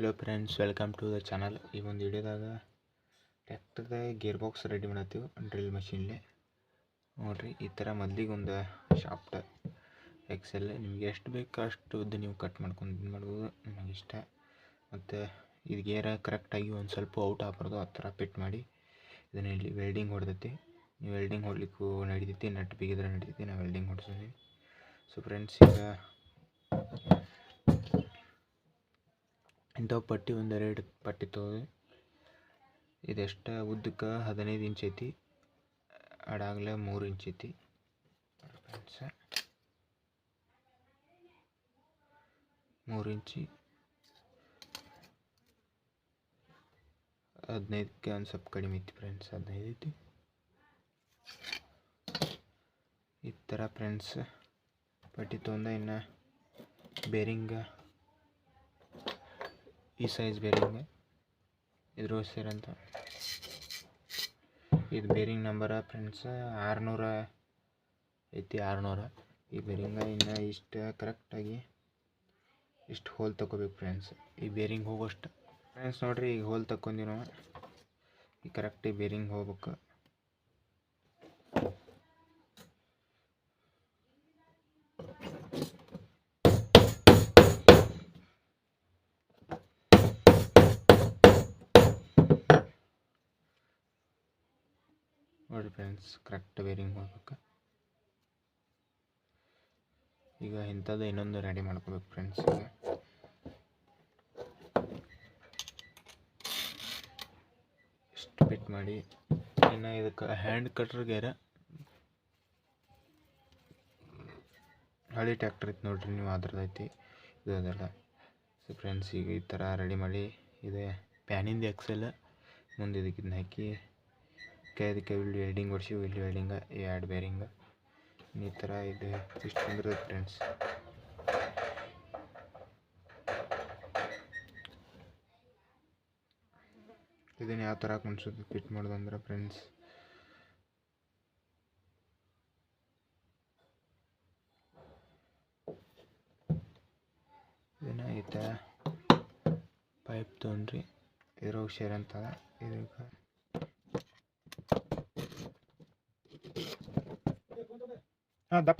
Hello friends welcome to the channel ಈ ಒಂದು ವಿಡಿಯೋದಾಗ ಟ್ಯಾಕ್ಟರ್ದಾಗ ಗೇರ್ ಬಾಕ್ಸ್ ರೆಡಿ ಮಾಡತ್ತೀವಿ ಡ್ರಿಲ್ ಮಷಿನ್ಲಿ ನೋಡಿರಿ, ಈ ಥರ ಮೊದಲಿಗೆ ಒಂದು ಶಾಫ್ಟ್ ಎಕ್ಸೆಲ್ ನಿಮ್ಗೆ ಎಷ್ಟು ಬೇಕು ಅಷ್ಟು ಉದ್ದು ನೀವು ಕಟ್ ಮಾಡ್ಕೊಂಡು ಇದು ಮಾಡ್ಬೋದು, ನಿಮಗೆ ಇಷ್ಟ. ಮತ್ತು ಇದು ಗೇರ ಕರೆಕ್ಟಾಗಿ ಒಂದು ಸ್ವಲ್ಪ ಔಟ್ ಆಗ್ಬಾರ್ದು ಆ ಥರ ಫಿಟ್ ಮಾಡಿ ಇದನ್ನ ಇಲ್ಲಿ ವೆಲ್ಡಿಂಗ್ ಹೊಡೆದೈತಿ. ನೀವು ವೆಲ್ಡಿಂಗ್ ಹೊಡ್ಲಿಕ್ಕೂ ನಡಿತೈತಿ ನಟ್ ಬಿಗಿದ್ರೆ ನಡಿತೈತಿ, ನಾವು ವೆಲ್ಡಿಂಗ್ ಹೊಡ್ಸಿದ್ವಿ ಸೊ ಫ್ರೆಂಡ್ಸ್ ಈಗ ಇಂಥವು ಪಟ್ಟಿ ಒಂದೆರಡು ಪಟ್ಟಿ ತೊಗೊಳಿ ಇದೆಷ್ಟು? ಉದ್ದಕ್ಕೆ ಹದಿನೈದು ಇಂಚ್ ಐತಿ. ಅಡಾಗಲೇ ಮೂರು ಇಂಚ್ ಐತಿ. ಮೂರು ಇಂಚಿ. ಹದಿನೈದಕ್ಕೆ ಒಂದು ಸ್ವಲ್ಪ ಕಡಿಮೆ ಐತಿ ಫ್ರೆಂಡ್ಸ್ ಹದಿನೈದು ಐತಿ. ಈ ಥರ ಫ್ರೆಂಡ್ಸ್ ಪಟ್ಟಿ ತೊಂದ ಇನ್ನು ಬೇರಿಂಗ ಈ ಸೈಜ್ ಬೇರಿಂಗ್ ಇದ್ರ ಸೇರಂತ ಇದು ಬೇರಿಂಗ್ ನಂಬರ ಫ್ರೆಂಡ್ಸ್ ಆರುನೂರ ಐತಿ, ಆರುನೂರ. ಈ ಬೇರಿಂಗ ಇನ್ನು ಇಷ್ಟು ಕರೆಕ್ಟಾಗಿ ಇಷ್ಟು ಹೋಲ್ ತಗೋಬೇಕು ಫ್ರೆಂಡ್ಸ್ ಈ ಬೇರಿಂಗ್ ಹೋಗೋಷ್ಟು. ಫ್ರೆಂಡ್ಸ್ ನೋಡಿರಿ, ಈಗ ಹೋಲ್ ತಗೊಂಡಿ ನಾವು ಈ ಕರೆಕ್ಟಾಗಿ ಬೇರಿಂಗ್ ಹೋಗ್ಬೇಕು. ಫ್ರೆಂಡ್ಸ್ ಕರೆಕ್ಟ್ ವೇರಿಂಗ್ ಹೋಗ್ಬೇಕು. ಈಗ ಇಂಥದ್ದು ಇನ್ನೊಂದು ರೆಡಿ ಮಾಡ್ಕೋಬೇಕು ಫ್ರೆಂಡ್ಸ್ ಇಷ್ಟು ಫಿಟ್ ಮಾಡಿ, ಇನ್ನು ಇದಕ್ಕೆ ಹ್ಯಾಂಡ್ ಕಟ್ರ್ ಗೇರ ಹಳಿ ಟ್ಯಾಕ್ಟರ್ ಇತ್ತು ನೋಡ್ರಿ ನೀವು ಅದ್ರದ್ದು ಐತಿ, ಇದು ಅದೆಲ್ಲ. ಸೊ ಫ್ರೆಂಡ್ಸ್ ಈಗ ಈ ಥರ ರೆಡಿ ಮಾಡಿ, ಇದೆ ಪ್ಯಾನಿಂದು ಎಕ್ಸೆಲ್ ಮುಂದೆ ಇದಕ್ಕೆ ಇದನ್ನ ಹಾಕಿ ಅದಕ್ಕೆ ಇಲ್ಲಿ ವೆಲ್ಡಿಂಗ್ ಹೊಡ್ಸಿ ಇಲ್ಲಿ ವೆಲ್ಡಿಂಗ ಎರಡು ಬೇರಿಂಗ ಈ ಥರ ಇದು ಇಷ್ಟು ಬಂದಿರೋದು ಫ್ರೆಂಡ್ಸ್ ಇದನ್ನು ಯಾವ ಥರ ಅನ್ಸುತ್ತೆ ಫಿಟ್ ಮಾಡೋದಂದ್ರೆ ಫ್ರೆಂಡ್ಸ್ ಇದನ್ನು ಈ ಥರ ಪೈಪ್ ತೊಗೊಂಡ್ರಿ, ಇದ್ರೊಳಗೆ ಶೇರ್ ಅಂತ. ಇದಕ್ಕೆ А, да,